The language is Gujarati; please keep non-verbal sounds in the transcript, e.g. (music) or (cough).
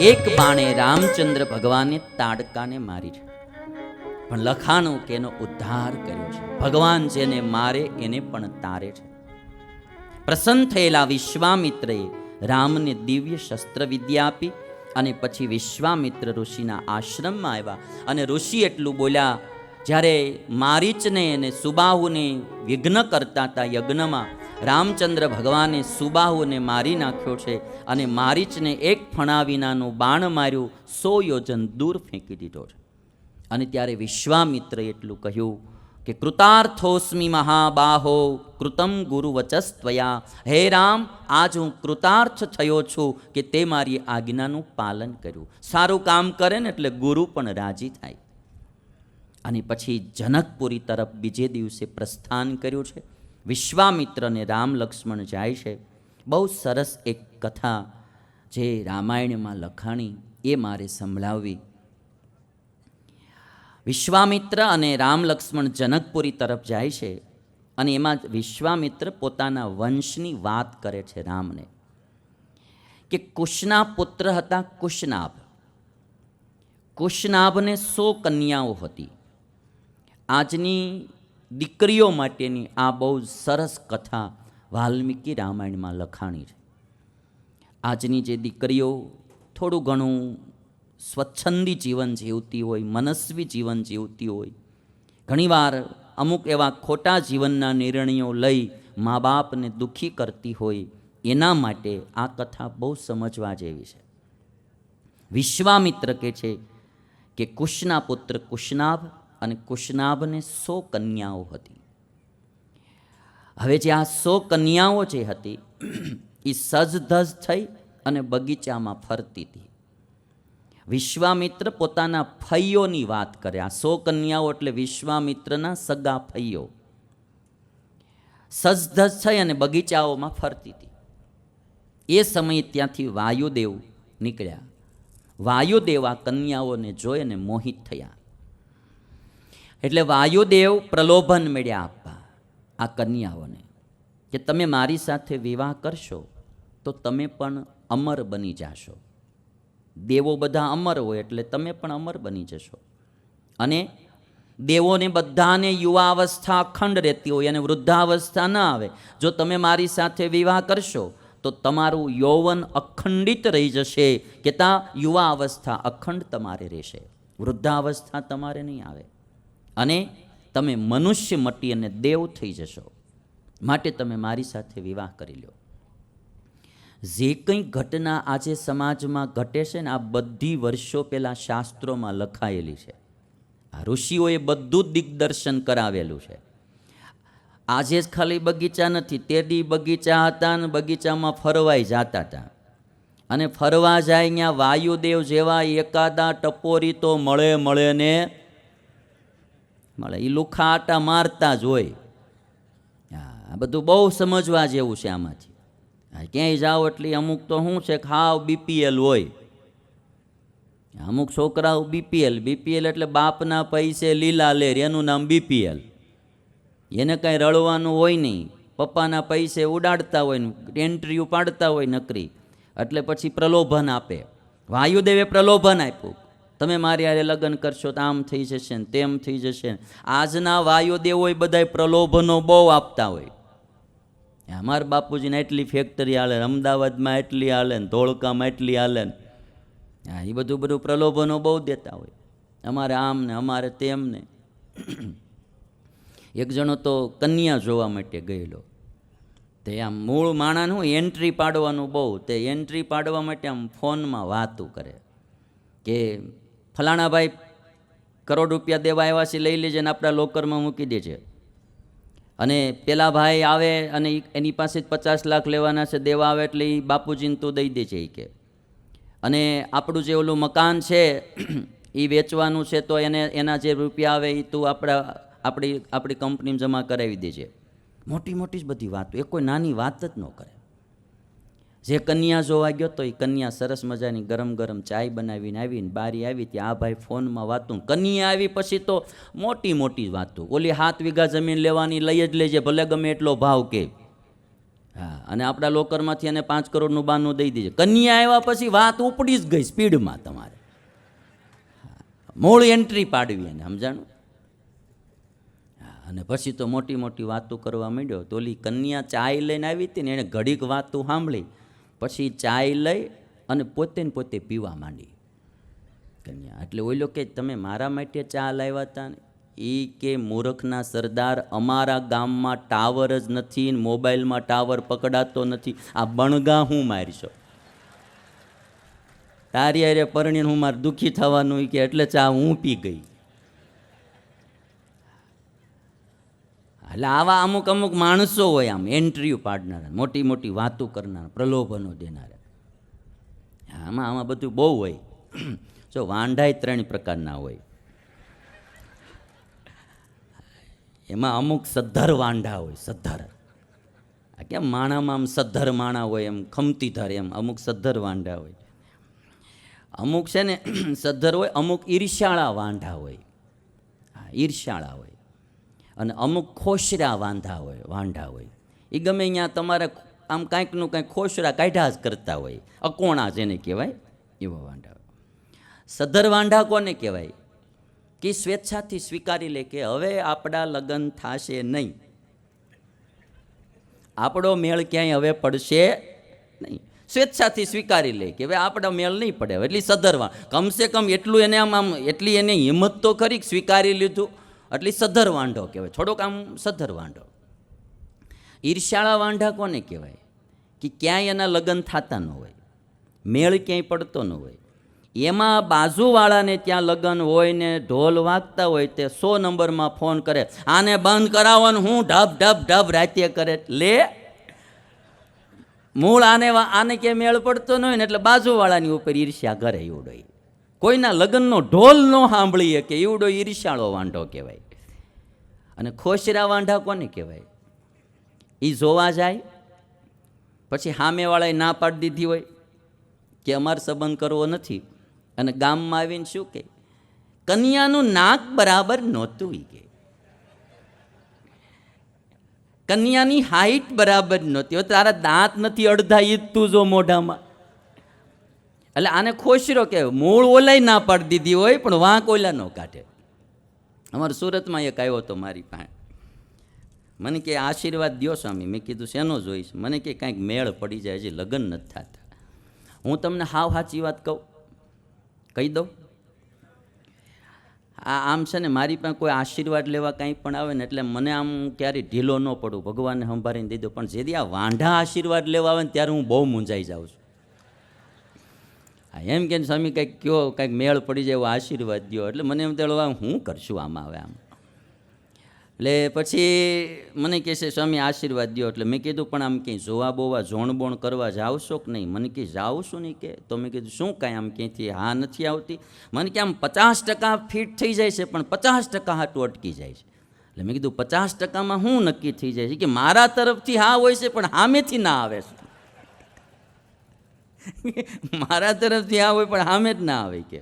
એક બાણે રામચંદ્ર ભગવાને તાડકાને મારી છે. પણ લખાણું કે એનો ઉદ્ધાર કર્યો છે. ભગવાન જેને મારે એને પણ તારે છે. પ્રસન્ન થયેલા વિશ્વામિત્રએ રામને દિવ્ય શસ્ત્ર વિદ્યા આપી અને પછી વિશ્વામિત્ર ઋષિના આશ્રમમાં આવ્યા અને ઋષિ એટલું બોલ્યા, જ્યારે મારીચને અને સુબાહુને વિઘ્ન કરતા હતા યજ્ઞમાં રામચંદ્ર ભગવાને સુબાહુને મારી નાખ્યો છે અને મારીચને એક ફણા વિનાનું બાણ માર્યું, સો યોજન દૂર ફેંકી દીધો છે. અને ત્યારે વિશ્વામિત્ર એટલું કહ્યું કે, કૃતાર્થોસ્મી મહાબાહો, કૃતમ ગુરુ વચસ્ત્વયા. હે રામ, આજ હું કૃતાર્થ થયો છું કે તે મારી આજ્ઞાનું પાલન કર્યું. સારું કામ કરે ને એટલે ગુરુ પણ રાજી થાય. અને પછી જનકપુરી તરફ બીજે દિવસે પ્રસ્થાન કર્યું છે. વિશ્વામિત્રને રામ લક્ષ્મણ જાય છે. બહુ સરસ એક કથા જે રામાયણમાં લખાણી એ મારે સંભળાવવી. વિશ્વામિત્ર અને રામ લક્ષ્મણ જનકપુરી તરફ જાય છે અને એમાં વિશ્વામિત્ર પોતાના વંશની વાત કરે છે રામને કે કુશના પુત્ર હતા કુશનાભ. કુશનાભને સો કન્યાઓ હતી. આજની દીકરીઓ માટેની આ બહુ સરસ કથા વાલ્મીકી રામાયણમાં લખાણી છે. આજની જે દીકરીઓ થોડું ઘણું સ્વચ્છંદી જીવન જીવતી હોય, મનસ્વી જીવન જીવતી હોય, ઘણીવાર અમુક એવા ખોટા જીવનના નિર્ણયો લઈ મા બાપને દુઃખી કરતી હોય, એના માટે આ કથા બહુ સમજવા જેવી છે. વિશ્વામિત્ર કે છે કે કુશના પુત્ર કુશનાભ અને કુશનાભને સો કન્યાઓ હતી. હવે જે આ સો કન્યાઓ જે હતી એ સજધજ થઈ અને બગીચામાં ફરતી હતી. વિશ્વામિત્ર પોતાના ફૈયોની વાત કરે. આ સો કન્યાઓ એટલે વિશ્વામિત્રના સગા ફૈયો. સજધજ થઈ અને બગીચાઓમાં ફરતી હતી. એ સમયે ત્યાંથી વાયુદેવ નીકળ્યા. વાયુદેવ આ કન્યાઓને જોઈ અને મોહિત થયા. એટલે વાયુદેવ પ્રલોભન મળ્યા આપવા, આ કન્યાઓને, કે તમે મારી સાથે વિવાહ કરશો, તો તમે પણ અમર બની જાશો. દેવો બધા અમર હોય એટલે તમે પણ અમર બની જશો. અને દેવોને બધાને યુવા અવસ્થા અખંડ રહેતી હોય અને વૃદ્ધાવસ્થા ન આવે, જો તમે મારી સાથે વિવાહ કરશો, તો તમારું યૌવન અખંડિત રહી જશે, કે તા યુવા અવસ્થા અખંડ તમારે રહેશે. વૃદ્ધાવસ્થા તમારે નહીં આવે. અને તમે મનુષ્ય મટી અને દેવ થઈ જશો. માટે તમે મારી સાથે વિવાહ કરી લો જે કંઈ ઘટના આજે સમાજમાં ઘટે છે ને, આ બધી વર્ષો પહેલાં શાસ્ત્રોમાં લખાયેલી છે. આ ઋષિઓએ બધું દિગ્દર્શન કરાવેલું છે. આજે જ ખાલી બગીચા નથી, તે દી બગીચા હતા ને બગીચામાં ફરવાય જતા હતા અને ફરવા જાય ત્યાં વાયુદેવ જેવા એકાદા ટપોરી તો મળે મળે ને મળે. એ લુખા આટા મારતા જ હોય. હા, આ બધું બહુ સમજવા જેવું છે આમાંથી. હા, ક્યાંય જાઓ એટલે અમુક તો શું છે ખાવ બીપીએલ હોય. અમુક છોકરાઓ બીપીએલ બીપીએલ એટલે બાપના પૈસે લીલા લેર એનું નામ બીપીએલ એને કાંઈ રળવાનું હોય નહીં. પપ્પાના પૈસે ઉડાડતા હોય ને એન્ટ્રીઓ પાડતા હોય નકરી. એટલે પછી પ્રલોભન આપે. વાયુદેવે પ્રલોભન આપ્યું. તમે મારી હારે લગ્ન કરશો તો આમ થઈ જશે ને તેમ થઈ જશે ને. આજના વાયુદેવોય બધાય પ્રલોભનો બહુ આપતા હોય. અમારા બાપુજીને એટલી ફેક્ટરી હાલે અમદાવાદમાં એટલી હાલે ને, ધોળકામાં એટલી હાલે ને. એ બધું બધું પ્રલોભનો બહુ દેતા હોય. અમારે આમ ને, અમારે તેમ ને. (clears throat) એક જણો તો કન્યા જોવા માટે ગયેલો. તે આમ મૂળ માણાનું એન્ટ્રી પાડવાનું બહુ. તે એન્ટ્રી પાડવા માટે આમ ફોનમાં વાતું કરે. કે ફલાણા ભાઈ કરોડ રૂપિયા દેવા આવ્યા છે, લઈ લેજે ને આપણા લોકરમાં મૂકી દેજે. અને પેલા ભાઈ આવે અને એની પાસે પચાસ લાખ લેવાના છે, દેવા આવે એટલે એ બાપુજીને તું દઈ દેજે એ કે. અને આપણું જે ઓલું મકાન છે એ વેચવાનું છે, તો એને, એના જે રૂપિયા આવે એ તું આપણા, આપણી આપણી કંપનીમાં જમા કરાવી દેજે. મોટી મોટી જ બધી વાતો. એ કોઈ નાની વાત જ ન કરે. જે કન્યા જોવા ગયો તો એ કન્યા સરસ મજાની ગરમ ગરમ ચાય બનાવીને આવીને બારી આવી ત્યાં આ ભાઈ ફોનમાં વાતું. કન્યા આવી પછી તો મોટી મોટી વાતું. ઓલી હાથ વીઘા જમીન લેવાની લઈ જ લેજે, ભલે ગમે એટલો ભાવ કે. હા, અને આપણા લોકરમાંથી એને પાંચ કરોડનું બાનું દઈ દેજે. કન્યા આવ્યા પછી વાત ઉપડી જ ગઈ સ્પીડમાં તમારે. મૂળ એન્ટ્રી પાડવી એને, સમજાણું? અને પછી તો મોટી મોટી વાતો કરવા માંડ્યો. તો ઓલી કન્યા ચાય લઈને આવી હતી ને એણે ઘડીક વાતું સાંભળી. પછી ચાય લઈ અને પોતે ને પોતે પીવા માંડી. કન્યા, એટલે ઓઈલો કે તમે મારા માટે ચા લાવ્યા હતા ને? એ કે મૂર્ખના સરદાર અમારા ગામમાં ટાવર જ નથી મોબાઈલમાં ટાવર પકડાતો નથી. આ બણગા હું મારીશો? તારી અરે પરણીને હું મારે દુઃખી થવાનું કે એટલે ચા હું પી ગઈ. એટલે આવા અમુક અમુક માણસો હોય આમ એન્ટ્રીઓ પાડનારા, મોટી મોટી વાતો કરનારા, પ્રલોભનો દેનારા. આમાં આમાં બધું બહુ હોય. જો વાંઢાય ત્રણ પ્રકારના હોય. એમાં અમુક સદ્ધર વાંઢા હોય, સદ્ધર. આ કેમ માણામાં આમ સદ્ધર માણા હોય, એમ ખમતી ધર એમ, અમુક સદ્ધર વાંઢા હોય. અમુક છે ને, સદ્ધર હોય, અમુક ઈર્ષ્યાળા વાંઢા હોય. હા, ઈર્ષ્યાળા હોય. અને અમુક ખોસરા વાંધા હોય, વાંઢા હોય. એ ગમે અહીંયા તમારે આમ કાંઈકનું કાંઈક ખોસરા કાઢ્યા જ કરતા હોય. અકોણા જેને કહેવાય, એવા વાંઢા સધર વાંઢા કોને કહેવાય? કે સ્વેચ્છાથી સ્વીકારી લે કે હવે આપણા લગ્ન થશે નહીં. આપણો મેળ ક્યાંય હવે પડશે નહીં. સ્વેચ્છાથી સ્વીકારી લે કે હવે આપણો મેળ નહીં પડે. એટલી સધરવા કમસે કમ એટલું એને આમ આમ એટલી એને હિંમત તો ખરી સ્વીકારી લીધું. એટલી સદ્ધર વાંઢો કહેવાય. થોડોક આમ સદ્ધર વાંઢો. ઈર્ષાળા વાંઢા કોને કહેવાય? કે ક્યાંય એના લગ્ન થતા ન હોય. મેળ ક્યાંય પડતો ન હોય. એમાં બાજુવાળાને ત્યાં લગ્ન હોય ને ઢોલ વાગતા હોય તે સો નંબરમાં ફોન કરે, આને બંધ કરાવવાનું હું ઢબ ઢબ ઢબ રાતે કરે. લે, મૂળ આને આને ક્યાંય મેળ પડતો ન હોય ને એટલે બાજુવાળાની ઉપર ઈર્ષ્યા ઘરે ઈ. કોઈના લગ્નનો ઢોલ ન સાંભળીએ કે એવડો ઈર્ષાળો વાંઢો કહેવાય. અને ખોશરા વાંઢા કોને કહેવાય? એ જોવા જાય, પછી સામેવાળાએ ના પાડી દીધી હોય કે અમારે સંબંધ કરવો નથી. અને ગામમાં આવીને શું કે, કન્યાનું નાક બરાબર નહોતું ઈ કે. કન્યાની હાઈટ બરાબર નહોતી. તારા દાંત નથી અડધા ઈ તું જો મોઢામાં. એટલે આને ખોશરો કે મૂળ ઓલાય ના પાડી દીધી હોય, પણ વાંક ઓલા ન કાઢે. અમારે સુરતમાં એક આવ્યો હતો મારી પાસે. મને કે આશીર્વાદ દ્યો સ્વામી. મેં કીધું, શેનો જોઈશ? મને કે, કાંઈક મેળ પડી જાય, હજી લગ્ન નથી થતા. હું તમને હાવ સાચી વાત કહું. કહી દઉં? આ આમ છે ને, મારી પાસે કોઈ આશીર્વાદ લેવા કાંઈ પણ આવે ને, એટલે મને આમ ક્યારેય ઢીલો ન પડું ભગવાનને સંભાળીને દીધો પણ જેથી આ વાંઢા આશીર્વાદ લેવા આવે ને, ત્યારે હું બહુ મૂંઝાઈ જાઉં છું. એમ કે સ્વામી, કંઈક કયો, કંઈક મેળ પડી જાય એવો આશીર્વાદ દો એટલે મને એમ તેડો હું કરશું આમાં હવે આમ? એટલે પછી મને કહે છે, સ્વામી, આશીર્વાદ દો એટલે મેં કીધું, પણ આમ ક્યાંય જોવા બોવા જોણબોણ કરવા જાવશો કે નહીં? મને કે જાઉં નહીં કે. તો મેં કીધું, શું કાંઈ આમ ક્યાંયથી હા નથી આવતી? મને કે આમ પચાસ ટકા ફિટ થઈ જાય છે, પણ પચાસ ટકા હાટું અટકી જાય છે. એટલે મેં કીધું, પચાસ ટકામાં હું નક્કી થઈ જાય છે? કે મારા તરફથી હા હોય છે, પણ હામેથી ના આવે છે. મારા તરફથી આ હોય પણ સામે જ ના આવે કે.